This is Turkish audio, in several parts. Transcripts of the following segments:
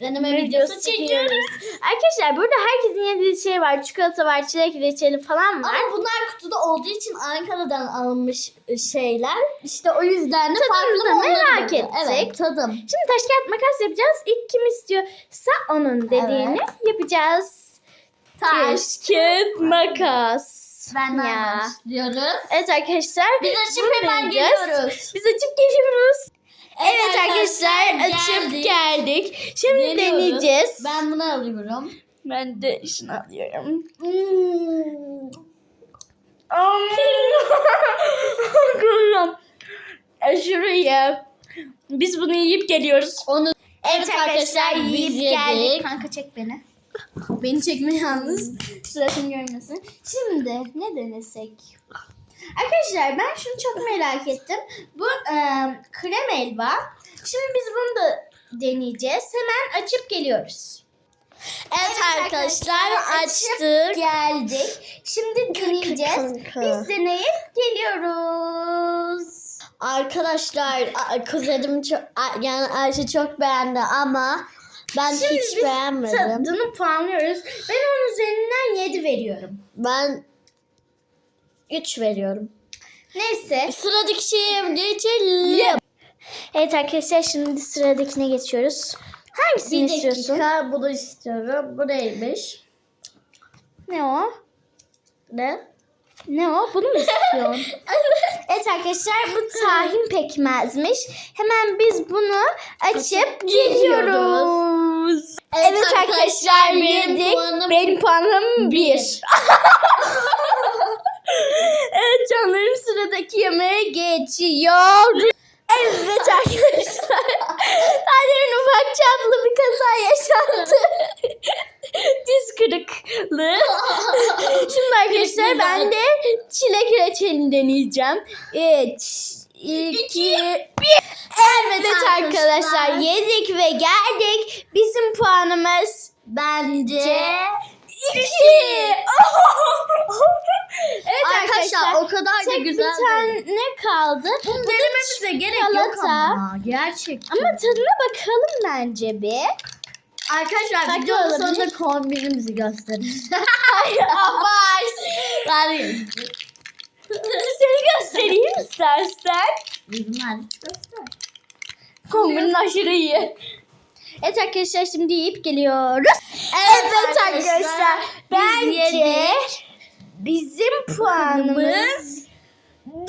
deneme videosu çekiyoruz. Arkadaşlar burada herkesin yediği şey var. Çikolata var, çilek reçeli falan var. Ama bunlar kutuda olduğu için Ankara'dan alınmış şeyler. İşte o yüzden de farklı da merak ettik. Evet tadım. Şimdi taş kağıt makas yapacağız. İlk kim istiyorsa onun dediğini yapacağız. Taş kağıt makas. Benden Ya. başlıyoruz. Evet arkadaşlar. Biz açıp hemen geliyoruz. Biz açıp geliyoruz. Açıp geldik. geldik. Şimdi Geliyoruz. deneyeceğiz. Ben bunu alıyorum. Ben de şunu alıyorum. Hmm. Kızım. Aşırı iyi. Biz bunu yiyip geliyoruz. Onu Evet arkadaşlar yiyip geldik. Kanka çek beni. Beni çekme yalnız. Suratım görmesin. Şimdi ne denesek? Arkadaşlar ben şunu çok merak ettim. Bu e, krem elva. Şimdi biz bunu da deneyeceğiz. Hemen açıp geliyoruz. Evet arkadaşlar açtık. geldik. Şimdi deneyeceğiz. Biz deneyip geliyoruz. Arkadaşlar kuzenim çok yani Ayşe çok beğendi ama ben Şimdi hiç biz beğenmedim. Tadını puanlıyoruz. Ben onun üzerinden 7 veriyorum. Ben 3 veriyorum. Neyse. Sıradaki şeye geçelim. Evet arkadaşlar şimdi sıradakine geçiyoruz. Hangisini Bir dakika istiyorsun? bunu istiyorum. Bu neymiş? Ne o? Ne? Ne o? Bunu mu istiyorsun? evet arkadaşlar bu tahin pekmezmiş. Hemen biz bunu açıp geliyoruz. Evet, arkadaşlar yedik. puanım Benim puanım 1. bir. evet canlarım sıradaki yemeğe geçiyor. Evet. Çok çaplı bir kaza yaşandı. Diz kırıklığı. Şimdi arkadaşlar ben de çilek reçelini deneyeceğim. 3, 2, 1. Evet arkadaşlar yedik ve geldik. Bizim puanımız bence 2. kadar da tek güzel bir tane kaldı. Bunu denememize gerek yok çikolata. ama. Gerçekten. Ama tadına bakalım bence bir. Arkadaşlar Farklı videonun olabilir. sonunda kombinimizi gösteririz. Hayır yani Seni göstereyim istersen. hadi göster. Kombinin aşırı iyi. Evet arkadaşlar şimdi yiyip geliyoruz. Evet, arkadaşlar, biz yedik. bizim puanımız 4.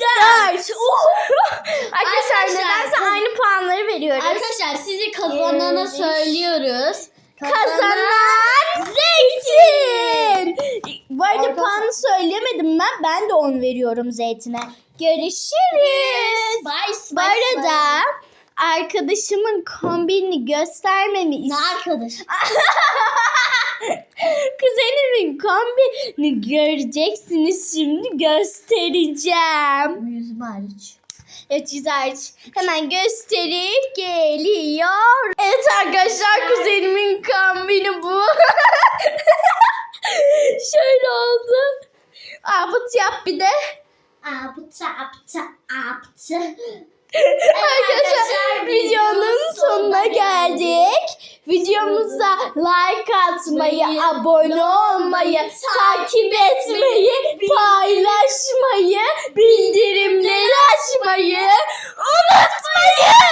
arkadaşlar Arkadaşlar, nedense aynı puanları veriyoruz. Arkadaşlar sizi kazanana Yedik. söylüyoruz. Kazanan Zeytin. Bu arada Arkadaşlar- puanı söylemedim ben. Ben de 10 veriyorum Zeytin'e. Görüşürüz. Bye. Bu arada arkadaşımın kombinini göstermemi ne arkadaş? Kuzenimin kombini göreceksiniz şimdi göstereceğim. Yüzüm hariç. Evet güzel. Hemen gösterip geliyor. Evet arkadaşlar kuzenimin kombini bu. Şöyle oldu. Abut yap bir de. Apta apta apta. Arkadaşlar videonun sonuna geldik. Videomuza like atmayı, abone olmayı, takip etmeyi, paylaşmayı, bildirimleri açmayı unutmayın.